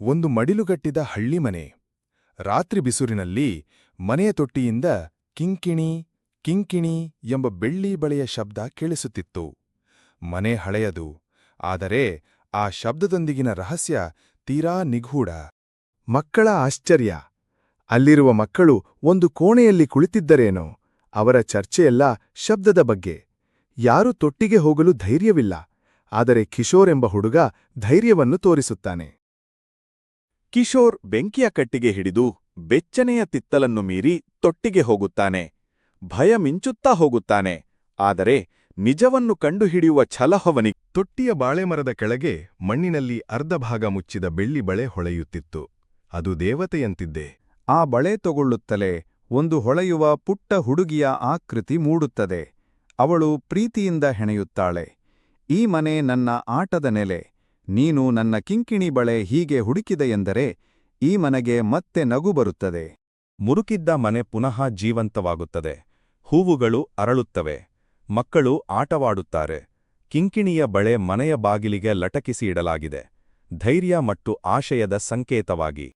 ಒಂದು ಮಡಿಲುಗಟ್ಟಿದ ಹಳ್ಳಿಮನೆ ರಾತ್ರಿ ಬಿಸುರಿನಲ್ಲಿ ಮನೆಯ ತೊಟ್ಟಿಯಿಂದ ಕಿಂಕಿಣಿ ಕಿಂಕಿಣಿ ಎಂಬ ಬೆಳ್ಳಿ ಬಳೆಯ ಶಬ್ದ ಕೇಳಿಸುತ್ತಿತ್ತು. ಮನೆ ಹಳೆಯದು, ಆದರೆ ಆ ಶಬ್ದದೊಂದಿಗಿನ ರಹಸ್ಯ ತೀರಾ ನಿಗೂಢ. ಮಕ್ಕಳ ಆಶ್ಚರ್ಯ! ಅಲ್ಲಿರುವ ಮಕ್ಕಳು ಒಂದು ಕೋಣೆಯಲ್ಲಿ ಕುಳಿತಿದ್ದರೇನೋ, ಅವರ ಚರ್ಚೆಯೆಲ್ಲ ಶಬ್ದದ ಬಗ್ಗೆ. ಯಾರೂ ತೊಟ್ಟಿಗೆ ಹೋಗಲು ಧೈರ್ಯವಿಲ್ಲ, ಆದರೆ ಕಿಶೋರ್ ಎಂಬ ಹುಡುಗ ಧೈರ್ಯವನ್ನು ತೋರಿಸುತ್ತಾನೆ. ಕಿಶೋರ್ ಬೆಂಕಿಯ ಕಟ್ಟಿಗೆ ಹಿಡಿದು ಬೆಚ್ಚನೆಯ ತಿತ್ತಲನ್ನು ಮೀರಿ ತೊಟ್ಟಿಗೆ ಹೋಗುತ್ತಾನೆ. ಭಯ ಮಿಂಚುತ್ತಾ ಹೋಗುತ್ತಾನೆ. ಆದರೆ ನಿಜವನ್ನು ಕಂಡುಹಿಡಿಯುವ ಛಲಹವನಿ ತೊಟ್ಟಿಯ ಬಾಳೆಮರದ ಕೆಳಗೆ ಮಣ್ಣಿನಲ್ಲಿ ಅರ್ಧ ಭಾಗ ಮುಚ್ಚಿದ ಬೆಳ್ಳಿ ಬಳೆ ಹೊಳೆಯುತ್ತಿತ್ತು. ಅದು ದೇವತೆಯಂತಿದ್ದೆ. ಆ ಬಳೆ ತಗೊಳ್ಳುತ್ತಲೇ ಒಂದು ಹೊಳೆಯುವ ಪುಟ್ಟ ಹುಡುಗಿಯ ಆಕೃತಿ ಮೂಡುತ್ತದೆ. ಅವಳು ಪ್ರೀತಿಯಿಂದ ಹೆಣೆಯುತ್ತಾಳೆ. ಈ ಮನೆ ನನ್ನ ಆಟದ ನೆಲೆ. ನೀನು ನನ್ನ ಕಿಂಕಿಣಿ ಬಳೆ ಹೀಗೆ ಹುಡುಕಿದೆಯೆಂದರೆ ಈ ಮನೆಗೆ ಮತ್ತೆ ನಗು ಬರುತ್ತದೆ. ಮುರುಕಿದ್ದ ಮನೆ ಪುನಃ ಜೀವಂತವಾಗುತ್ತದೆ. ಹೂವುಗಳು ಅರಳುತ್ತವೆ. ಮಕ್ಕಳು ಆಟವಾಡುತ್ತಾರೆ. ಕಿಂಕಿಣಿಯ ಬಳೆ ಮನೆಯ ಬಾಗಿಲಿಗೆ ಲಟಕಿಸಿ ಇಡಲಾಗಿದೆ. ಧೈರ್ಯ ಮತ್ತು ಆಶಯದ ಸಂಕೇತವಾಗಿ.